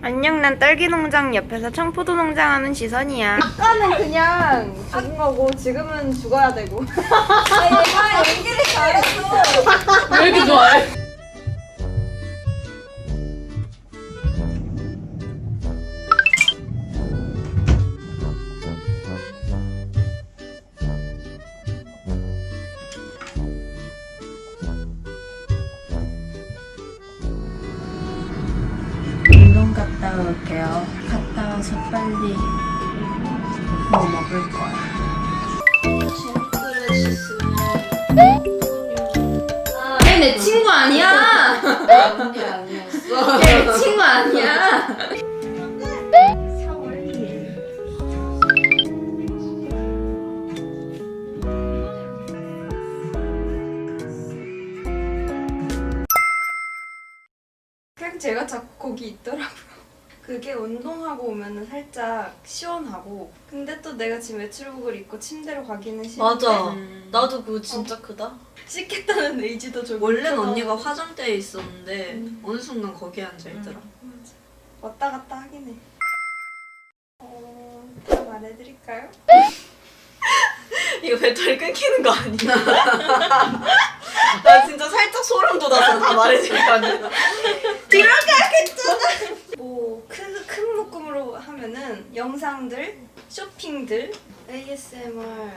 안녕, 난 딸기 농장 옆에서 청포도 농장 하는 지선이야. 아까는 그냥 죽은 거고 지금은 죽어야 되고. 아, 얘가 연기를 잘했어. 왜 이렇게 좋아해? 갔다 올게요. 갔다 와서 빨리 뭐 먹을 거야. 얘내 친구 아니야. 얘내 친구 아니야. 4월 1일. 그냥 제가 자꾸 거기 있더라고요. 그게 운동하고 오면은 살짝 시원하고 근데 또 내가 지금 외출복을 입고 침대로 가기는 싫은데 맞아. 나도 그거 진짜 크다. 씻겠다는 의지도 좀 원래는 있어서 언니가 화장대에 있었는데 음. 어느 순간 거기에 앉아 있더라. 왔다 갔다 하긴 해. 어, 다 말해드릴까요? 이거 배터리 끊기는 거 아니야? 나 진짜 살짝 소름 돋아서 다 말해주니까 안 되나? 뭐 큰 큰 묶음으로 하면은 영상들, 쇼핑들, ASMR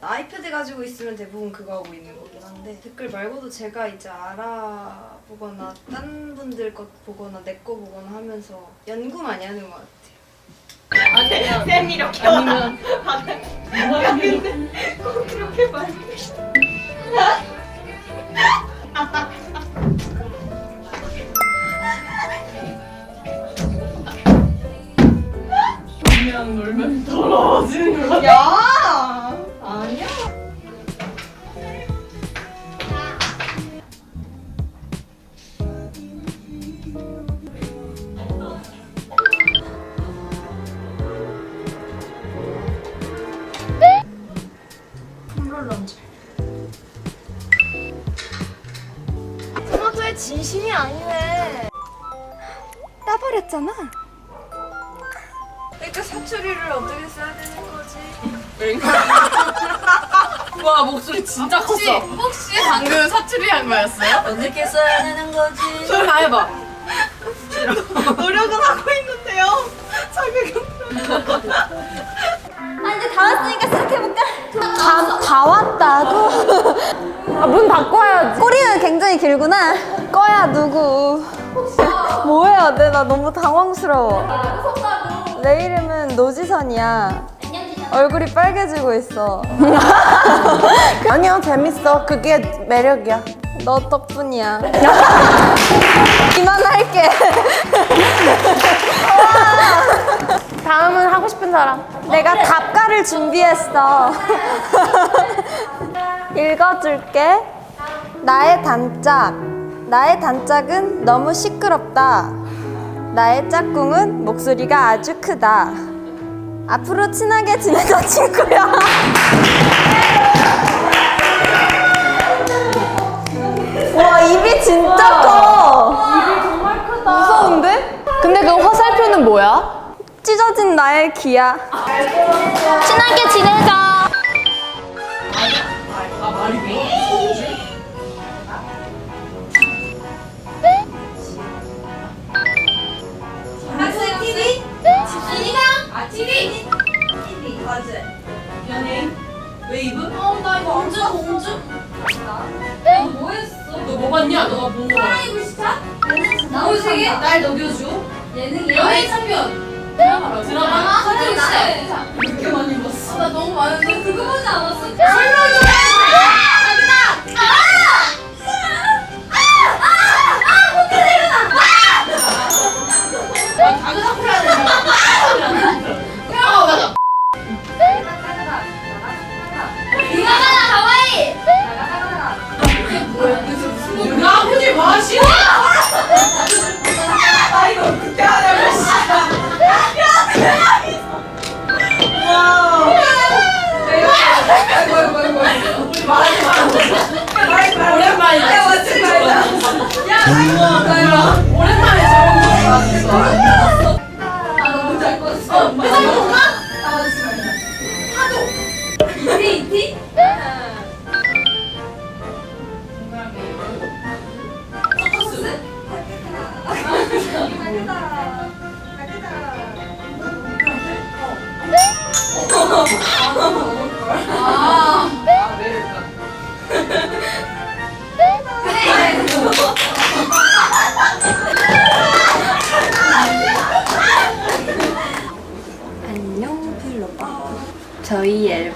아이패드 가지고 있으면 대부분 그거 하고 있는 거긴 한데 댓글 말고도 제가 이제 알아보거나 딴 분들 것 보거나 내 거 보거나 하면서 연구 많이 하는 것 같아요. 아니면 쌤 이렇게 아니면 그 냥 놀면 더러워지는 거 같아. 야! 아니야. 진심이 아니네. 따버렸잖아. 와 목소리 진짜 컸어. 혹시 방금 사투리 한 거였어요? 어떻게 써야 되는 거지? 소리 다 해봐. 노력은 하고 있는데요. 아 이제 다 왔으니까 시작해볼까? 다, 다 왔다고? 아, 문 바꿔야지 꼬리는 굉장히 길구나 꺼야 누구 뭐 해야 돼? 나 너무 당황스러워 내 이름은 노지선이야 얼굴이 빨개지고 있어 아니요, 재밌어. 그게 매력이야. 너 덕분이야 이만할게 다음은 하고 싶은 사람. 내가 답가를 준비했어. 읽어줄게. 나의 단짝. 나의 단짝은 너무 시끄럽다. 나의 짝꿍은 목소리가 아주 크다. 앞으로 친하게 지내자, 친구야. 와, 입이 진짜 커. 입이 정말 크다. 무서운데? 근데 그 화살표는 뭐야? 찢어진 나의 귀야. 친하게 지내자. 맞지? 연예인? 웨이브? 어나 이거 공주 공주? 너 뭐했어? 너 뭐 봤냐? 너가 본 거. 프라이브 스타? 나오시게? 날 녹여줘 예능 연예인 참견 드라마. 드라마. 설명이 나 이렇게 많이 봤어. 나 너무 많은데 그거 보지 않았어? 설명이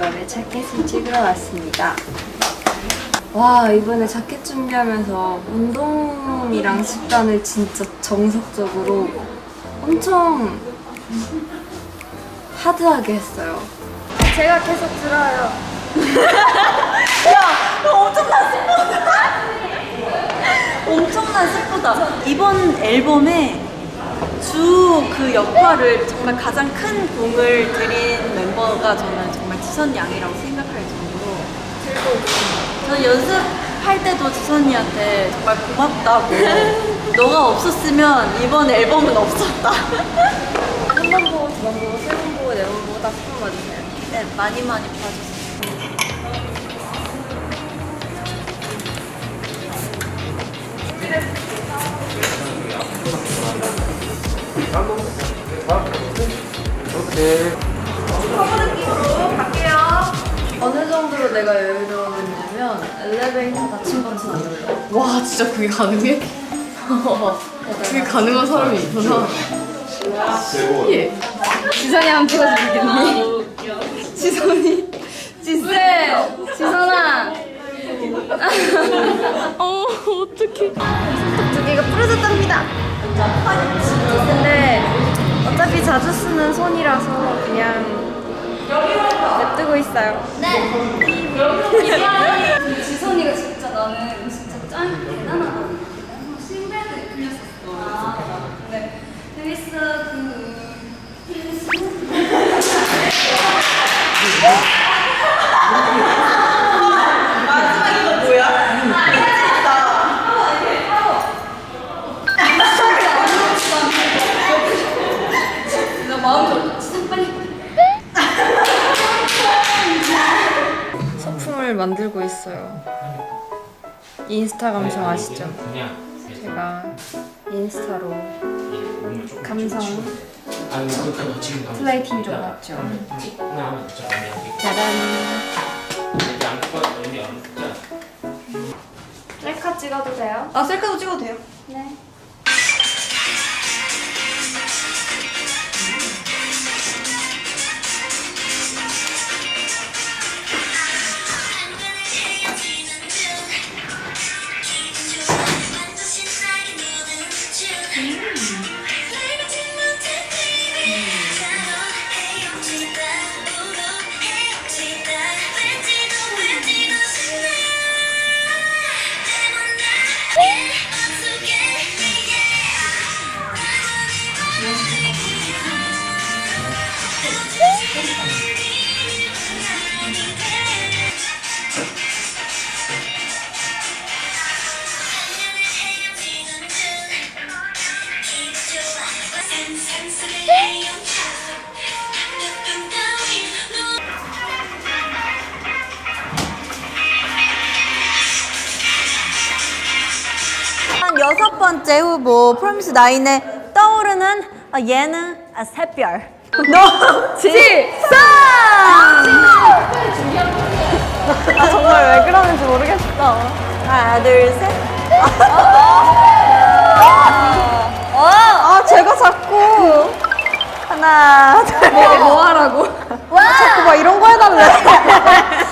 앨범의 자켓을 찍으러 왔습니다. 와 이번에 자켓 준비하면서 운동이랑 식단을 진짜 정석적으로 엄청 하드하게 했어요. 제가 계속 들어요. 엄청난 스포다. 이번 앨범에 주 그 역할을 정말 가장 큰 공을 들인 멤버가 저는 지선 양이라고 생각할 정도로 저는 연습할 때도 지선이한테 정말 고맙다고 너가 없었으면 이번 앨범은 없었다. 한 번 보고 두 번 보고 세 번 보고 네 번 보고 다 스폰 봐주세요 네, 많이 많이 봐주세요. 어느 정도로 내가 여유로웠냐면 엘리베이터 닫힌 것은 아니에요 와 진짜 그게 가능해? 그게 가능한 사람이 있구나. 예. 지선이 한번 찍어주겠니? 지선이 지세 지선아 어 어떡해 두 개가 부러졌답니다 근데 어차피 자주 쓰는 손이라서 그냥 냅두고 있어요. 지선이가 진짜 나는 진짜 짱 대단하다. 신발도 끌렸었어. 아, 네. 그래서 그 소품을 만들고 있어요 인스타 감성 아시죠? 제가 인스타로 감성 플레이팅 좀 했죠 짜란 셀카 찍어도 돼요? 아, 셀카도 찍어도 돼요? 네 여섯 번째 후보 프로미스 나인의 떠오르는 아, 얘는 아, 샛별. 노지선 아 정말 왜 그러는지 모르겠어. 하나 둘셋. 아 제가 자꾸. 하나 둘뭐 뭐 하라고? 자꾸 막 이런 거 해달래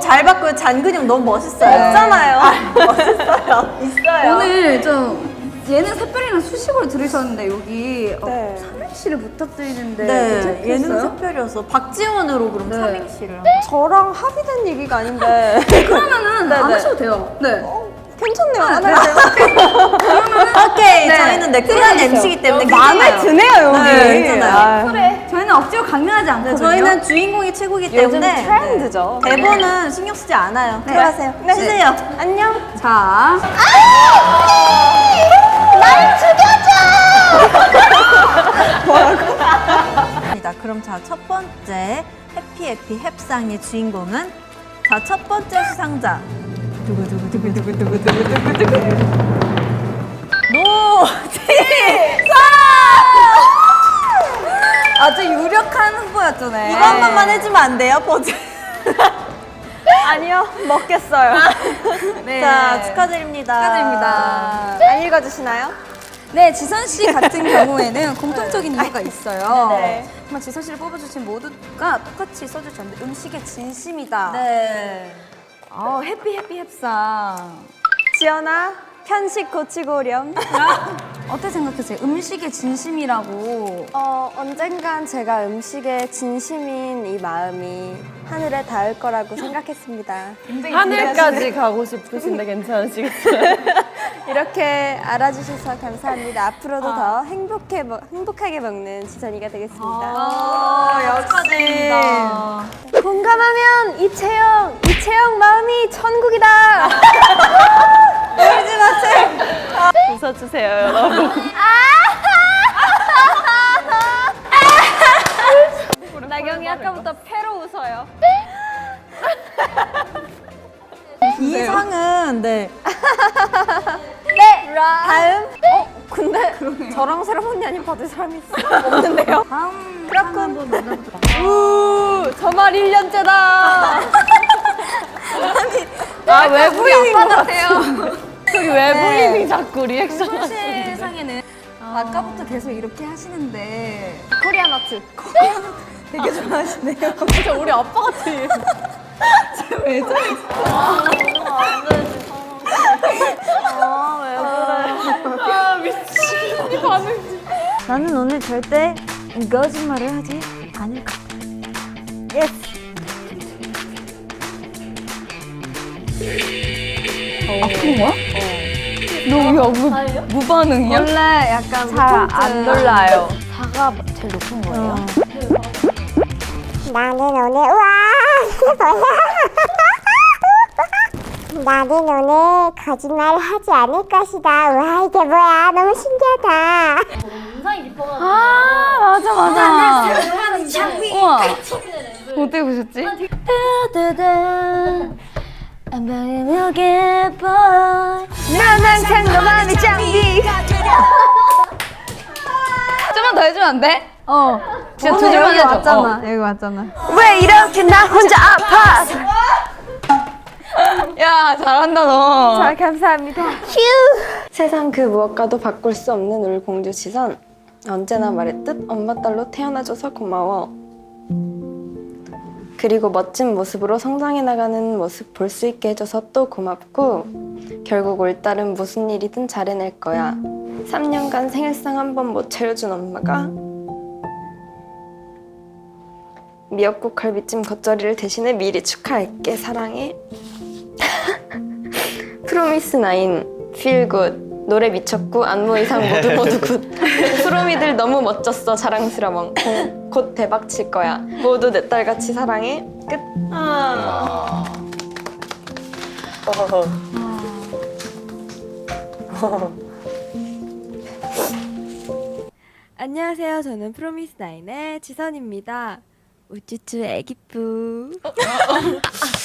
잘 받고요 잔 근육 너무 멋있어요 있잖아요 멋있어요 있어요 오늘 좀 예능 샛별이랑 수식으로 들으셨는데 여기 어, 네. 삼행시를 부탁드리는데 네 예능 괜찮겠어요? 샛별이어서 박지원으로 그럼 네. 삼행시를 저랑 합의된 얘기가 아닌데 그러면은 네, 안 네. 하셔도 돼요. 네. 어, 괜찮네요. 안 할래요. 오케이. 저희는 네, 쿨한 MC이기 때문에 마음에 드네요 여기. 네, 괜찮아요. 그래. 저희는 억지로 강요하지 않거든요. 저희는 주인공이 최고기 요즘 때문에 트렌드죠. 네. 대본은 신경 쓰지 않아요. 들어가세요. 쉬세요. 안녕. 자. 입니다. 그럼 자, 첫 번째 해피해피 햅상의 주인공은 자, 첫 번째 수상자. 두구두구두구두구두구두구두구. 노지사! 아주 유력한 후보였잖아요. 이거 한 번만 해주면 안 돼요, 버즈? 아니요. 먹겠어요. 네. 자, 축하드립니다. 축하드립니다. 안 읽어주시나요? 네, 지선 씨 같은 경우에는 공통적인 이유가 있어요. 네. 정말 지선 씨를 뽑아주신 모두가 똑같이 써주셨는데 음식에 진심이다. 네. 아, 해피 해피 햅상. 지연아, 편식 고치고 오렴. 어떻게 생각하세요? 음식에 진심이라고. 어, 언젠간 제가 음식에 진심인 이 마음이 하늘에 닿을 거라고 생각했습니다. 하늘까지 가고 싶으신데 괜찮으시겠어요? 이렇게 알아주셔서 감사합니다. 앞으로도 아. 더 행복해, 먹- 행복하게 먹는 지선이가 되겠습니다. 아, 역시. 공감하면 이채영, 이채영 마음이 천국이다. 웃어주세요, 여러분. 나경이 아까부터 패로 웃어요. 이 상은, 네. 네, 다음. 어, 근데 저랑 세라모니 아닌 받을 사람이 있어? 없는데요? 다음 그렇군. 한번 만나보도록 저말 1년째다. 아, 외부인인 것 같아요. 저기 외부인이 자꾸 리액션 세상에는 아까부터 계속 이렇게 하시는데 코리안 아트. 되게 좋아하시네요. 진짜 우리 아빠 같아. 나는 오늘 절대 거짓말을 하지 않을 거야. 예스. 무반응이야? 원래 약간 잘 안 놀라요. 나는 오늘 우와! 이게 뭐야 나는 오늘 거짓말을 하지 않을 것이다. 와 이게 뭐야? 너무 신기하다. 맞아, 맞아. 우와. 어떻게 보셨지? 난 항상 너만의 장비. 좀만 더 해주면 안 돼? 어. 진짜 두 줄만 해줘. 어. 여기 왔잖아. 왜 이렇게 나 혼자 아파? 야, 잘한다, 너. 잘 감사합니다. 휴. 세상 그 무엇과도 바꿀 수 없는 우리 공주 지선. 언제나 말했듯 엄마 딸로 태어나줘서 고마워. 그리고 멋진 모습으로 성장해 나가는 모습 볼 수 있게 해줘서 또 고맙고 결국 올 딸은 무슨 일이든 잘해낼 거야. 3년간 생일상 한 번 못 차려준 엄마가 미역국 갈비찜 겉절이를 대신해 미리 축하할게 사랑해. 프로미스 나인 필 굿. 노래 미쳤고 안무 의상 모두 모두 굿. 프로미들 너무 멋졌어 자랑스러워. 공- 곧 대박 칠 거야. 모두 내 딸같이 사랑해. 끝. 아. 안녕하세요. 저는 프로미스 나인의 지선입니다. 우쭈쭈 애기뿌.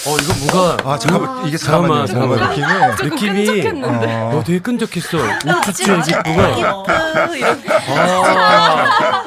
어 이거 뭐가 아 잠깐만. 이게 잠깐만, 잠깐만 잠깐만. 느낌이 느낌이 어, 어 되게 끈적했어. 우쭈쭈 애기쁘가 아